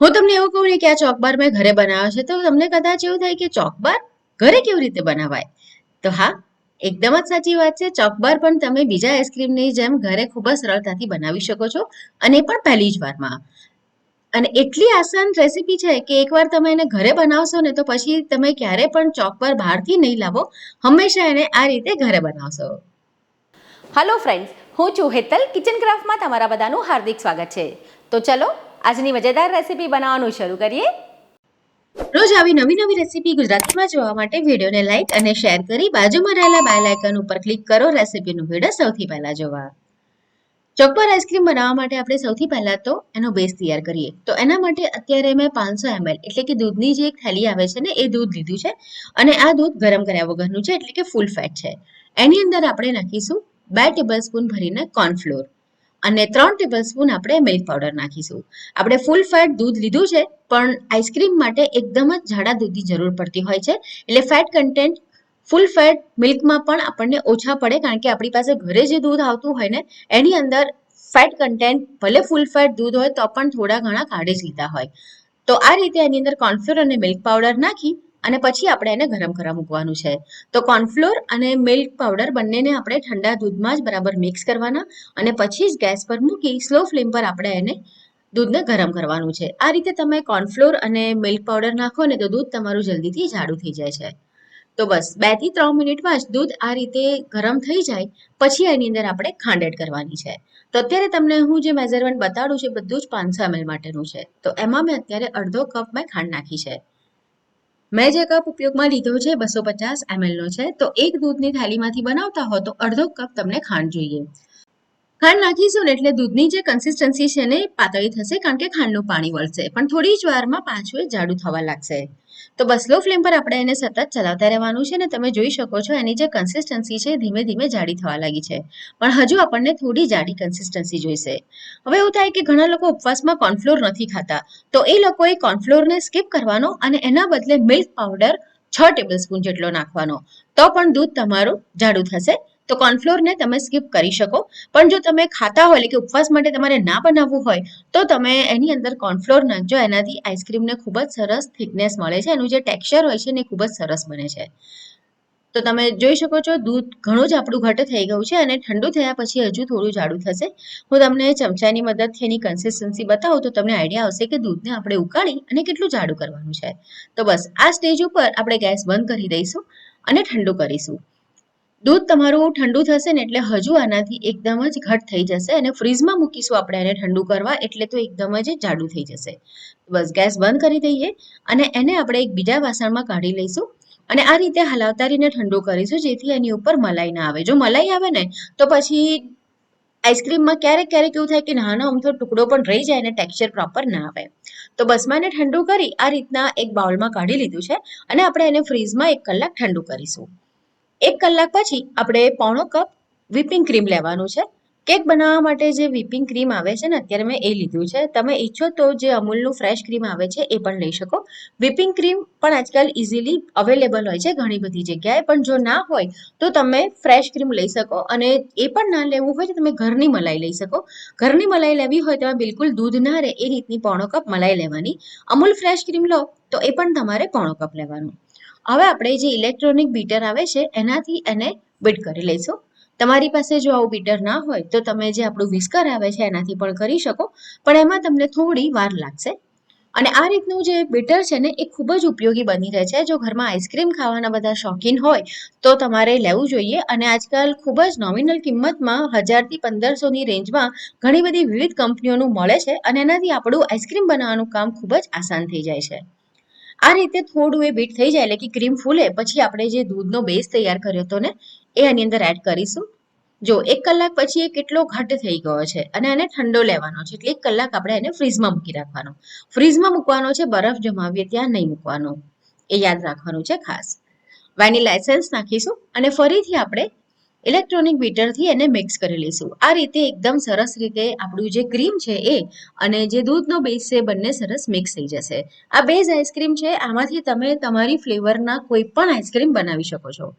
હું તમને એવું કહું ને કે આ ચોકબાર મેં ઘરે બનાવ્યો છે, તો તમને કદાચ એવું થાય કે ચોકબાર ઘરે કેવી રીતે બનાવાય? તો હા, એકદમ જ સાચી વાત છે. ચોકબાર પણ તમે બીજા આઈસ્ક્રીમની જેમ ઘરે ખૂબ જ સરળતાથી બનાવી શકો છો, અને પણ પહેલી જ વારમાં. અને એટલી આસાન રેસીપી છે કે એકવાર તમે એને ઘરે બનાવશો ને તો પછી તમે ક્યારે પણ ચોકબાર બહારથી નહીં લાવો, હંમેશા એને આ રીતે ઘરે બનાવશો. હલો ફ્રેન્ડ્સ હું છું હેતલ કિચન ક્રાફ્ટમાં તમારા બધાનું હાર્દિક સ્વાગત છે. તો ચલો આજની મજેદાર રેસીપી બનાવવાનું શરૂ કરીએ. રોજ આવી નવી નવી રેસીપી ગુજરાતીમાં જોવા માટે વિડીયોને લાઈક અને શેર કરી બાજુમાં રહેલા બેલ આઇકન ઉપર ક્લિક કરો રેસીપીનું વીડિયો સૌથી પહેલા જોવા. ચોકબાર આઈસ્ક્રીમ બનાવવા માટે આપણે સૌથી પહેલા તો એનો બેઝ તૈયાર કરીએ. તો એના માટે અત્યારે મેં પાંચસો એમએલ એટલે કે દૂધની જે એક થેલી આવે છે ને એ દૂધ લીધું છે અને આ દૂધ ગરમ કર્યા વગરનું છે એટલે કે ફૂલ ફેટ છે. એની અંદર આપણે નાખીશું બે ટેબલ સ્પૂન ભરીને કોર્નફ્લોર અને ત્રણ ટેબલ સ્પૂન આપણે મિલ્ક પાવડર નાખીશું. આપણે ફૂલ ફેટ દૂધ લીધું છે, પણ આઈસ્ક્રીમ માટે એકદમ જ જાડા દૂધની જરૂર પડતી હોય છે. એટલે ફેટ કન્ટેન્ટ ફૂલ ફેટ મિલ્કમાં પણ આપણને ઓછા પડે, કારણ કે આપણી પાસે ઘરે જે દૂધ આવતું હોય ને, એની અંદર ફેટ કન્ટેન્ટ ભલે ફૂલ ફેટ દૂધ હોય તો પણ થોડા ઘણા કાઢી જ લીધા હોય. તો આ રીતે એની અંદર કોર્નફ્લોર અને મિલ્ક પાવડર નાખી અને પછી આપણે એને ગરમ કરવા મૂકવાનું છે. તો કોર્નફ્લોર અને મિલ્ક પાવડર બંનેને આપણે ઠંડા દૂધમાં જ બરાબર મિક્સ કરવાના અને પછી જ ગેસ પર મૂકી સ્લો ફ્લેમ પર આપણે એને દૂધને ગરમ કરવાનું છે. આ રીતે તમે કોર્નફ્લોર અને મિલ્ક પાવડર નાખો ને તો દૂધ તમારું જલ્દીથી જાડું થઈ જાય છે. તો બસ, બેથી ત્રણ મિનિટમાં જ દૂધ આ રીતે ગરમ થઈ જાય, પછી એની અંદર આપણે ખાંડ એડ કરવાની છે. તો અત્યારે તમને હું જે મેઝરમેન્ટ બતાડું છું બધું જ પાંચસો એમએલ માટેનું છે. તો એમાં મેં અત્યારે અડધો કપ મેં ખાંડ નાખી છે. મેં જે કપ ઉપયોગમાં લીધો છે બસો પચાસ એમએલનો છે, તો એક દૂધની થાળીમાંથી બનાવતા હો તો અડધો કપ તમને ખાંડ જોઈએ. ખાંડ નાખીશું ને એટલે દૂધની જે કન્સિસ્ટન્સી છે ને પાતળી થશે કારણ કે ખાંડનું પાણી વળશે. પણ થોડી જ વારમાં પાછું એ જાડું થવા લાગશે. તો બસ લો ફ્લેમ પર આપણે એને સતત ચલાવતા રહેવાનું છે ને તમે જોઈ શકો છો એની જે કન્સિસ્ટન્સી છે ધીમે ધીમે જાડી થવા લાગી છે. પણ હજુ આપણને થોડી જાડી કન્સિસ્ટન્સી જોઈશે. હવે એવું થાય કે ઘણા લોકો ઉપવાસમાં કોર્નફ્લોર નથી ખાતા. તો એ લોકોએ કોર્નફ્લોરને સ્કીપ કરવાનો અને એના બદલે મિલ્ક પાવડર છ ટેબલ સ્પૂન જેટલો નાખવાનો. તો પણ દૂધ તમારું જાડું થશે. તો કોર્નફ્લોરને તમે સ્કીપ કરી શકો. પણ જો તમે ખાતા હોય, એટલે કે ઉપવાસ માટે તમારે ના બનાવવું હોય, તો તમે એની અંદર કોર્નફ્લોર નાખજો. એનાથી આઈસ્ક્રીમને ખૂબ જ સરસ થિકનેસ મળે છે. એનું જે ટેક્સચર હોય છે ને ખૂબ જ સરસ બને છે. તો તમે જોઈ શકો છો, દૂધ ઘણું જ આપણું ઘટ થઈ ગયું છે અને ઠંડુ થયા પછી હજુ થોડું જાડું થશે. હું તમને ચમચાની મદદથી એની કન્સિસ્ટન્સી બતાવું તો તમને આઈડિયા આવશે કે દૂધને આપણે ઉકાળી અને કેટલું જાડું કરવાનું છે. તો બસ, આ સ્ટેજ ઉપર આપણે ગેસ બંધ કરી દઈશું અને ઠંડુ કરીશું. દૂધ તમારું ઠંડુ થશે ને એટલે હજુ આનાથી એકદમ જ ઘટ થઈ જશે અને ફ્રીજમાં મૂકીશું આપણે એને ઠંડુ કરવા એટલે તો એકદમ જ જાડું થઈ જશે. બસ ગેસ બંધ કરી દઈએ અને એને આપણે એક બીજા વાસણમાં કાઢી લઈશું અને આ રીતે હલાવતા રહીને ઠંડુ કરીશું જેથી એની ઉપર મલાઈ ના આવે. જો મલાઈ આવે ને તો પછી આઈસ્ક્રીમમાં ક્યારેક ક્યારેક એવું થાય કે નાનો અમથો ટુકડો પણ રહી જાય અને ટેક્સચર પ્રોપર ના આવે. તો બસમાં એને ઠંડુ કરી આ રીતના એક બાઉલમાં કાઢી લીધું છે અને આપણે એને ફ્રીઝમાં એક કલાક ઠંડુ કરીશું. એક કલાક પછી આપણે પોણો કપ વિપિંગ ક્રીમ લેવાનું છે. કેક બનાવવા માટે જે વિપિંગ ક્રીમ આવે છે ને, અત્યારે મેં એ લીધું છે. તમે ઈચ્છો તો જે અમૂલનું ફ્રેશ ક્રીમ આવે છે એ પણ લઈ શકો. વિપિંગ ક્રીમ પણ આજકાલ ઇઝીલી અવેલેબલ હોય છે ઘણી બધી જગ્યાએ, પણ જો ના હોય તો તમે ફ્રેશ ક્રીમ લઈ શકો અને એ પણ ના લેવું હોય તો તમે ઘરની મલાઈ લઈ શકો. ઘરની મલાઈ લેવી હોય તેમાં બિલકુલ દૂધ ના રહે, એ રીતની પોણો કપ મલાઈ લેવાની. અમૂલ ફ્રેશ ક્રીમ લો તો એ પણ તમારે પોણો કપ લેવાનું. હવે આપણે જે ઇલેક્ટ્રોનિક બીટર આવે છે, એનાથી એને બીટ કરી લઈશું. તમારી પાસે જો આવું બીટર ના હોય, તો તમે જે આપણું વિસ્કર આવે છે, એનાથી પણ કરી શકો. પણ એમાં તમને થોડી વાર લાગશે. અને આ રીતનું જે બીટર છે ને, એ ખૂબ જ ઉપયોગી બની રહે છે. જો ઘરમાં આઈસ્ક્રીમ ખાવાના બધા શોખીન હોય, તો તમારે લેવું જોઈએ. અને આજકાલ ખૂબ જ નોમિનલ કિંમતમાં હજારથી પંદરસોની રેન્જમાં ઘણી બધી વિવિધ કંપનીઓનું મળે છે. અને એનાથી આપણું આઈસ્ક્રીમ બનાવવાનું કામ ખૂબ જ આસાન થઈ જાય છે. આ રીતે થોડું એ બીટ થઈ જાય એટલે કે ક્રીમ ફૂલે, પછી આપણે જે દૂધનો બેઝ તૈયાર કર્યો હતો ને, એ આની અંદર એડ કરીશું. જો એક કલાક પછી એ કેટલો ઘટ થઈ ગયો છે અને એને ઠંડો લેવાનો છે, એટલે એક કલાક આપણે એને ફ્રીઝમાં મૂકી રાખવાનો. ફ્રીઝમાં મૂકવાનો છે, બરફ જમાવીએ ત્યાં નહીં મૂકવાનો. એ યાદ રાખવાનું છે ખાસ. વેનીલા એસેન્સ નાખીશું અને ફરીથી આપણે ઇલેક્ટ્રોનિક બીટરથી એને મિક્સ કરી લઈશું. આ રીતે એકદમ સરસ રીતે આપણું જે ક્રીમ છે એ અને જે દૂધનો બેઝ છે બંને સરસ મિક્સ થઈ જશે. આ બેઝ આઈસ્ક્રીમ છે, આમાંથી તમે તમારી ફ્લેવરના કોઈ પણ આઈસ્ક્રીમ બનાવી શકો છો.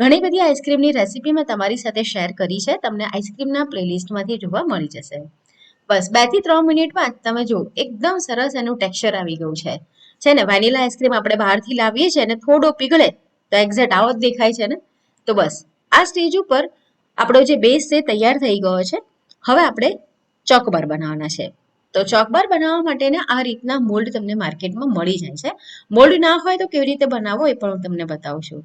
ઘણી બધી આઈસ્ક્રીમની રેસીપી મેં તમારી સાથે શેર કરી છે, તમને આઈસ્ક્રીમના પ્લેલિસ્ટમાંથી જોવા મળી જશે. બસ, બેથી ત્રણ મિનિટમાં તમે જુઓ, એકદમ સરસ એનું ટેક્સચર આવી ગયું છે. છે ને વેનીલા આઈસ્ક્રીમ આપણે બહારથી લાવીએ છીએ ને થોડો પીગળે, તો એક્ઝેક્ટ આવો જ દેખાય છે ને? તો બસ, આ સ્ટેજ ઉપર આપણો જે બેઝ છે તૈયાર થઈ ગયો છે. હવે આપણે ચોકબાર બનાવવાના છે. તો ચોકબાર બનાવવા માટેના આ રીતના મોલ્ડ તમને માર્કેટમાં મળી જાય છે. મોલ્ડ ના હોય તો કેવી રીતે બનાવવો એ પણ હું તમને બતાવું છું.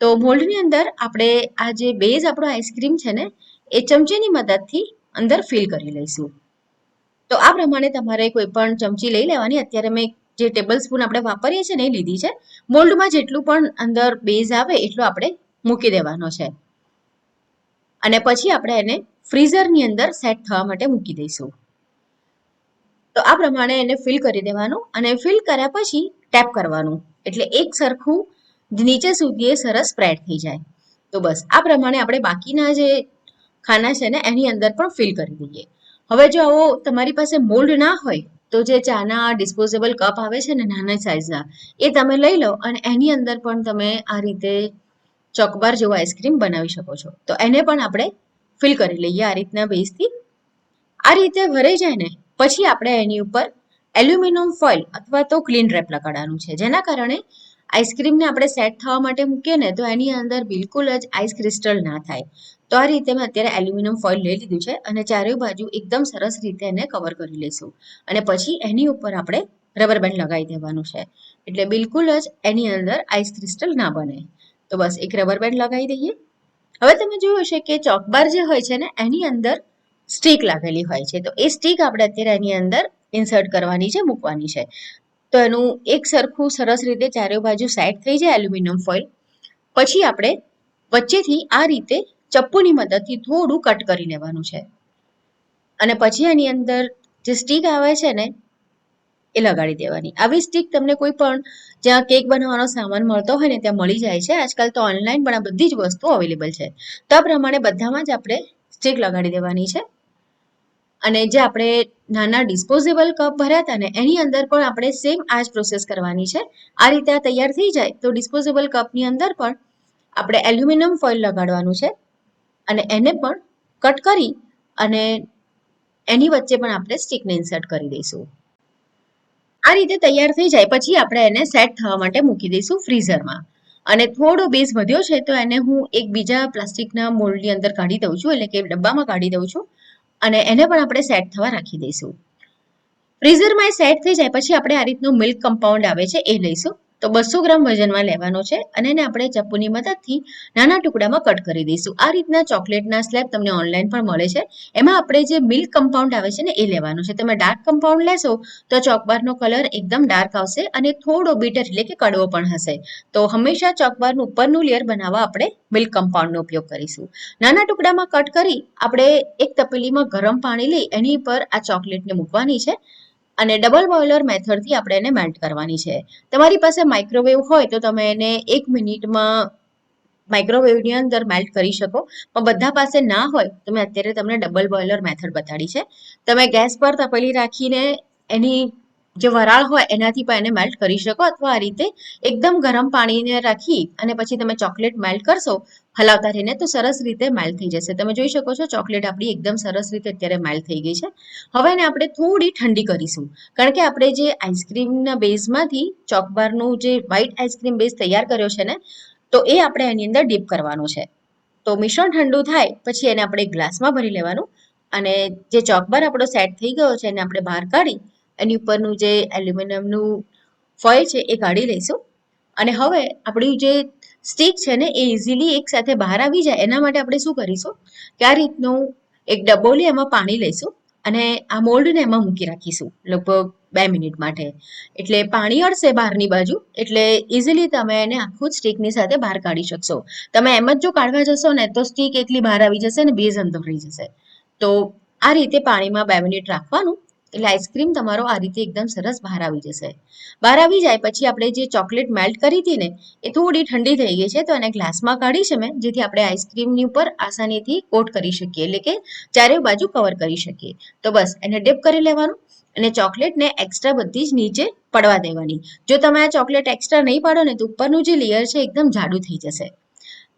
તો મોલ્ડની અંદર આપણે આ જે બેઝ આપણો આઈસ્ક્રીમ છે ને, એ ચમચીની મદદથી અંદર ફિલ કરી લઈશું. તો આ પ્રમાણે તમારે કોઈ પણ ચમચી લઈ લેવાની. અત્યારે મેં જે ટેબલ સ્પૂન આપણે વાપરીએ છીએ ને એ લીધી છે. મોલ્ડમાં જેટલું પણ અંદર બેઝ આવે એટલું આપણે મૂકી દેવાનો છે. અને પછી આપણે એને ફ્રીઝરની અંદર સેટ થવા માટે મૂકી દઈશું. તો આ પ્રમાણે એને ફિલ કરી દેવાનું અને ફિલ કર્યા પછી ટેપ કરવાનું. એટલે એક સરખું નીચે સુધી એ સરસ સ્પ્રેડ થઈ જાય. તો બસ, આ પ્રમાણે આપણે બાકીના જે ખાના છે ને, એની અંદર પણ ફિલ કરી દઈએ. હવે જો આવો તમારી પાસે મોલ્ડ ના હોય, તો જે ચાના ડિસ્પોઝેબલ કપ આવે છે ને, નાના સાઇઝના એ તમે લઈ લો અને એની અંદર પણ તમે આ રીતે ચોકબાર જેવો આઈસ્ક્રીમ બનાવી શકો છો. તો એને પણ આપણે ફિલ કરી લઈએ આ રીતના બેઝથી આ રીતે ભરાઈ જાય ને, પછી આપણે એની ઉપર એલ્યુમિનિયમ ફોઇલ અથવા તો ક્લીન રેપ લગાડવાનું છે. જેના કારણે આઈસ્ક્રીમને આપણે સેટ થવા માટે મૂકીએ ને, તો એની અંદર બિલકુલ જ આઈસ ક્રિસ્ટલ ના થાય. તો આ રીતે મેં અત્યારે એલ્યુમિનિયમ ફોઇલ લઈ લીધું છે અને ચારે બાજુ એકદમ સરસ રીતે એને કવર કરી લઈશું. અને પછી એની ઉપર આપણે રબર બેન્ડ લગાવી દેવાનું છે. એટલે બિલકુલ જ એની અંદર આઈસ ક્રિસ્ટલ ના બને. તો બસ એક રબર બેન્ડ લગાવી દઈએ. હવે તમે જોયું હશે કે ચોકબાર જે હોય છે ને, એની અંદર સ્ટીક લાગેલી હોય છે. તો એ સ્ટીક આપણે અત્યારે એની અંદર ઇન્સર્ટ કરવાની છે, મૂકવાની છે. તો એનું એક સરખું સરસ રીતે ચારે બાજુ સેટ થઈ જાય એલ્યુમિનિયમ ફોઇલ પછી આપણે વચ્ચેથી આ રીતે ચપ્પુની મદદથી થોડું કટ કરી લેવાનું છે. અને પછી એની અંદર જે સ્ટીક આવે છે ને એ લગાડી દેવાની. આવી સ્ટીક તમને કોઈ પણ જ્યાં કેક બનાવવાનો સામાન મળતો હોય ને ત્યાં મળી જાય છે. આજકાલ તો ઓનલાઈન પણ આ બધી જ વસ્તુઓ અવેલેબલ છે. તો આ પ્રમાણે બધામાં જ આપણે સ્ટીક લગાડી દેવાની છે. અને જે આપણે નાના ડિસ્પોઝેબલ કપ ભર્યા હતા ને, એની અંદર પણ આપણે સેમ આ જ પ્રોસેસ કરવાની છે. આ રીતે આ તૈયાર થઈ જાય તો ડિસ્પોઝેબલ કપની અંદર પણ આપણે એલ્યુમિનિયમ ફોઇલ લગાડવાનું છે. અને એને પણ કટ કરી અને એની વચ્ચે પણ આપણે સ્ટીકને ઇન્સર્ટ કરી દઈશું. આ રીતે તૈયાર થઈ જાય. પછી આપણે એને સેટ થવા માટે મૂકી દઈશું ફ્રીઝરમાં અને થોડો બેઝ વધ્યો છે તો એને હું એક બીજા પ્લાસ્ટિકના મોલ્ડની અંદર કાઢી દઉં છું. એટલે કે ડબ્બામાં કાઢી દઉં છું. અને એને પણ આપણે સેટ થવા રાખી દઈશું. ફ્રીઝરમાં એ સેટ થઈ જાય. પછી આપણે આ રીતનું મિલ્ક કમ્પાઉન્ડ આવે છે એ લઈશું. તો બસો ગ્રામ વજનમાં લેવાનો છે અને એને આપણે ચપ્પુની મદદથી નાના ટુકડામાં કટ કરી દઈશું. આ રીતના ચોકલેટના સ્લેબ તમને ઓનલાઈન પણ મળે છે. એમાં આપણે જે મિલ્ક કમ્પાઉન્ડ આવે છે ને એ લેવાનું છે. તમે ડાર્ક કમ્પાઉન્ડ લેશો તો ચોકબારનો કલર એકદમ ડાર્ક આવશે અને થોડો બીટર એટલે કે કડવો પણ હશે. તો હંમેશા ચોકબારનું ઉપરનું લેયર બનાવવા આપણે મિલ્ક કમ્પાઉન્ડનો ઉપયોગ કરીશું. નાના ટુકડામાં કટ કરી આપણે એક તપેલીમાં ગરમ પાણી લઈ એની પર આ ચોકલેટને મૂકવાની છે. અને ડબલ બોઇલર મેથડથી આપણે એને મેલ્ટ કરવાની છે. તમારી પાસે માઇક્રોવેવ હોય તો તમે એને એક મિનિટમાં માઇક્રોવેવની અંદર મેલ્ટ કરી શકો. પણ બધા પાસે ના હોય, તો મેં અત્યારે તમને ડબલ બોઇલર મેથડ બતાડી છે. તમે ગેસ પર તપેલી રાખીને એની જે વરાળ હોય એનાથી પણ એને મેલ્ટ કરી શકો. અથવા આ રીતે એકદમ ગરમ પાણીને રાખી અને પછી તમે ચોકલેટ મેલ્ટ કરશો હલાવતા રહીને તો સરસ રીતે મેલ્ટ થઈ જશે. તમે જોઈ શકો છો ચોકલેટ આપણી એકદમ સરસ રીતે અત્યારે મેલ્ટ થઈ ગઈ છે. હવે એને આપણે થોડી ઠંડી કરીશું. કારણ કે આપણે જે આઈસ્ક્રીમના બેઝમાંથી ચોકબારનું જે વ્હાઇટ આઈસ્ક્રીમ બેઝ તૈયાર કર્યો છે ને, તો એ આપણે એની અંદર ડીપ કરવાનું છે. તો મિશ્રણ ઠંડુ થાય, પછી એને આપણે ગ્લાસમાં ભરી લેવાનું. અને જે ચોકબાર આપણો સેટ થઈ ગયો છે, એને આપણે બહાર કાઢી, એની ઉપરનું જે એલ્યુમિનિયમનું ફોઇલ છે, એ કાઢી લઈશું. અને હવે આપણી જે સ્ટીક છે ને એ ઇઝીલી એક સાથે બહાર આવી જાય. એના માટે આપણે શું કરીશું? કે આ રીતનું એક ડબ્બો લઈ એમાં પાણી લઈશું અને આ મોલ્ડને એમાં મૂકી રાખીશું લગભગ બે મિનિટ માટે. એટલે પાણી અડશે બહારની બાજુ, એટલે ઇઝીલી તમે એને આખું જ સ્ટીકની સાથે બહાર કાઢી શકશો. તમે એમ જ જો કાઢવા જશો ને તો સ્ટીક એકલી બહાર આવી જશે ને બેઝ અંદર રહી જશે. તો આ રીતે પાણીમાં બે મિનિટ રાખવાનું એટલે આઈસ્ક્રીમ તમારો આ રીતે એકદમ સરસ બહાર આવી જશે. બહાર આવી જાય પછી આપણે જે ચોકલેટ મેલ્ટ કરી હતી ને, એ થોડી ઠંડી થઈ ગઈ છે, તો એને ગ્લાસમાં કાઢી છે મેં જેથી આપણે આઈસ્ક્રીમની ઉપર આસાનીથી કોટ કરી શકીએ, એટલે કે ચારે બાજુ કવર કરી શકીએ. તો બસ, એને ડિપ કરી લેવાનું અને ચોકલેટને એક્સ્ટ્રા બધી જ નીચે પડવા દેવાની. જો તમે આ ચોકલેટ એક્સ્ટ્રા નહીં પાડો ને, તો ઉપરનું જે લેયર છે, એકદમ જાડું થઈ જશે.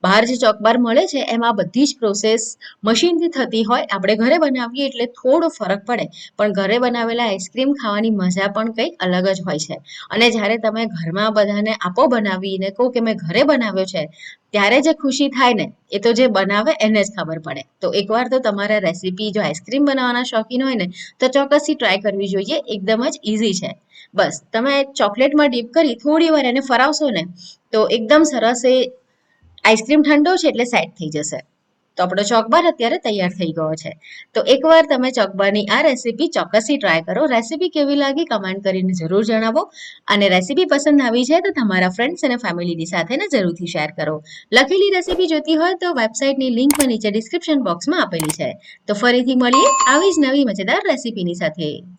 બહાર જે ચોકબાર મળે છે, એમાં બધી જ પ્રોસેસ મશીનથી થતી હોય. આપણે ઘરે બનાવીએ એટલે થોડો ફરક પડે. પણ ઘરે બનાવેલા આઈસ્ક્રીમ ખાવાની મજા પણ કંઈક અલગ જ હોય છે. અને જ્યારે તમે ઘરમાં બધાને આપો બનાવીને કહો કે મેં ઘરે બનાવ્યો છે, ત્યારે જે ખુશી થાય ને, એ તો જે બનાવે એને જ ખબર પડે. તો એકવાર તો તમારે રેસીપી જો આઈસ્ક્રીમ બનાવવાના શોખીન હોય ને, તો ચોક્કસથી ટ્રાય કરવી જોઈએ. એકદમ જ ઇઝી છે. બસ, તમે ચોકલેટમાં ડીપ કરી થોડી વાર એને ફરાવશો ને, તો એકદમ સરસ એ આઈસ્ક્રીમ ઠંડો છે એટલે સેટ થઈ જશે. તો આપણો ચોકબાર અત્યારે તૈયાર થઈ ગયો છે. તો એકવાર તમે ચોકબારની આ રેસીપી ચોક્કસથી ટ્રાય કરો. રેસીપી કેવી લાગી કમેન્ટ કરીને જરૂર જણાવો. અને રેસીપી પસંદ આવી છે તો તમારા ફ્રેન્ડ્સ અને ફેમિલીની સાથે ને જરૂરથી શેર કરો. લખેલી રેસીપી જોતી હોય તો વેબસાઇટની લિંક નીચે ડિસ્ક્રિપ્શન બોક્સમાં આપેલી છે. તો ફરીથી મળીએ આવી જ નવી મજેદાર રેસીપીની સાથે.